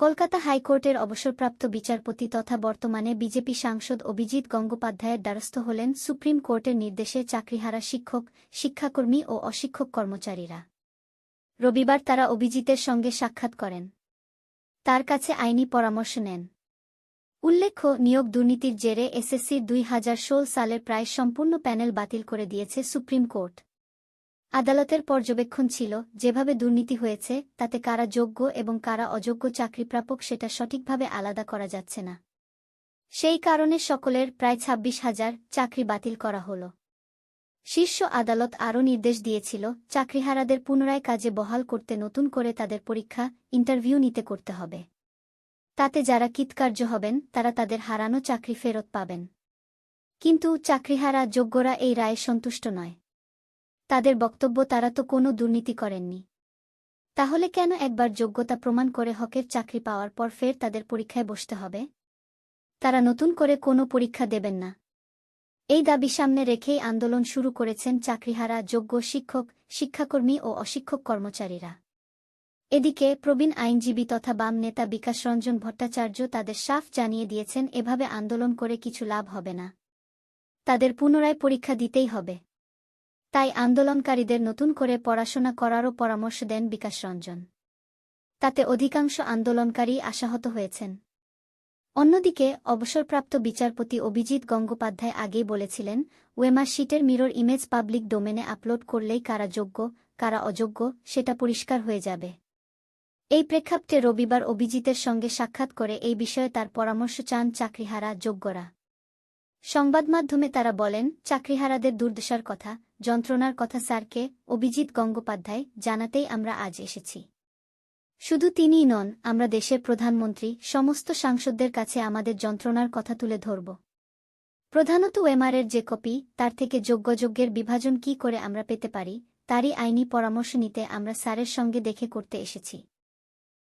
কলকাতা হাইকোর্টের অবসরপ্রাপ্ত বিচারপতি তথা বর্তমানে বিজেপি সাংসদ অভিজিৎ গঙ্গোপাধ্যায়ের দ্বারস্থ হলেন সুপ্রিম কোর্টের নির্দেশে চাকরিহারা শিক্ষক, শিক্ষাকর্মী ও অশিক্ষক কর্মচারীরা। রবিবার তারা অভিজিতের সঙ্গে সাক্ষাৎ করেন। তার কাছে আইনি পরামর্শ নেন। উল্লেখ্য, নিয়োগ দুর্নীতির জেরে এসএসসির দুই সালের প্রায় সম্পূর্ণ প্যানেল বাতিল করে দিয়েছে সুপ্রিম কোর্ট। আদালতের পর্যবেক্ষণ ছিল, যেভাবে দুর্নীতি হয়েছে, তাতে কারা যোগ্য এবং কারা অযোগ্য চাকরিপ্রাপক সেটা সঠিকভাবে আলাদা করা যাচ্ছে না। সেই কারণে সকলের প্রায় ছাব্বিশ হাজার চাকরি বাতিল করা হল। শীর্ষ আদালত আরও নির্দেশ দিয়েছিল, চাকরিহারাদের পুনরায় কাজে বহাল করতে নতুন করে তাদের পরীক্ষা, ইন্টারভিউ নিতে করতে হবে। তাতে যারা কৃতকার্য হবেন, তারা তাদের হারানো চাকরি ফেরত পাবেন। কিন্তু চাকরিহারা যোগ্যরা এই রায়ে সন্তুষ্ট নয়। তাদের বক্তব্য তারা তো কোনো দুর্নীতি করেননি। তাহলে কেন একবার যোগ্যতা প্রমাণ করে হকের চাকরি পাওয়ার পর ফের তাদের পরীক্ষায় বসতে হবে? তারা নতুন করে কোনো পরীক্ষা দেবেন না। এই দাবি সামনে রেখেই আন্দোলন শুরু করেছেন চাকরিহারা, যোগ্য শিক্ষক, শিক্ষাকর্মী ও অশিক্ষক কর্মচারীরা। এদিকে প্রবীণ আইনজীবী তথা বাম নেতা বিকাশ রঞ্জন ভট্টাচার্য তাদের সাফ জানিয়ে দিয়েছেন, এভাবে আন্দোলন করে কিছু লাভ হবে না। তাদের পুনরায় পরীক্ষা দিতেই হবে। তাই আন্দোলনকারীদের নতুন করে পড়াশোনা করারও পরামর্শ দেন বিকাশ রঞ্জন। তাতে অধিকাংশ আন্দোলনকারী আশাহত হয়েছেন। অন্যদিকে, অবসরপ্রাপ্ত বিচারপতি অভিজিৎ গঙ্গোপাধ্যায় আগেই বলেছিলেন, ওয়েমার শিটের মিরর ইমেজ পাবলিক ডোমেনে আপলোড করলেই কারা যোগ্য, কারা অযোগ্য, সেটা পরিষ্কার হয়ে যাবে। এই প্রেক্ষাপটে রবিবার অভিজিতের সঙ্গে সাক্ষাৎ করে এই বিষয়ে তার পরামর্শ চান চাকরিহারা যোগ্যরা। সংবাদমাধ্যমে তারা বলেন, চাকরিহারাদের দুর্দশার কথা যন্ত্রণার কথা স্যারকে অভিজিৎ গঙ্গোপাধ্যায় জানাতেই আমরা আজ এসেছি। শুধু তিনিই নন, আমরা দেশের প্রধানমন্ত্রী, সমস্ত সাংসদদের কাছে আমাদের যন্ত্রণার কথা তুলে ধরব। প্রধানত ওয়েমারের যে কপি, তার থেকে যোগ্যযোগ্যের বিভাজন কি করে আমরা পেতে পারি, তারই আইনি পরামর্শ নিতে আমরা স্যারের সঙ্গে দেখে করতে এসেছি।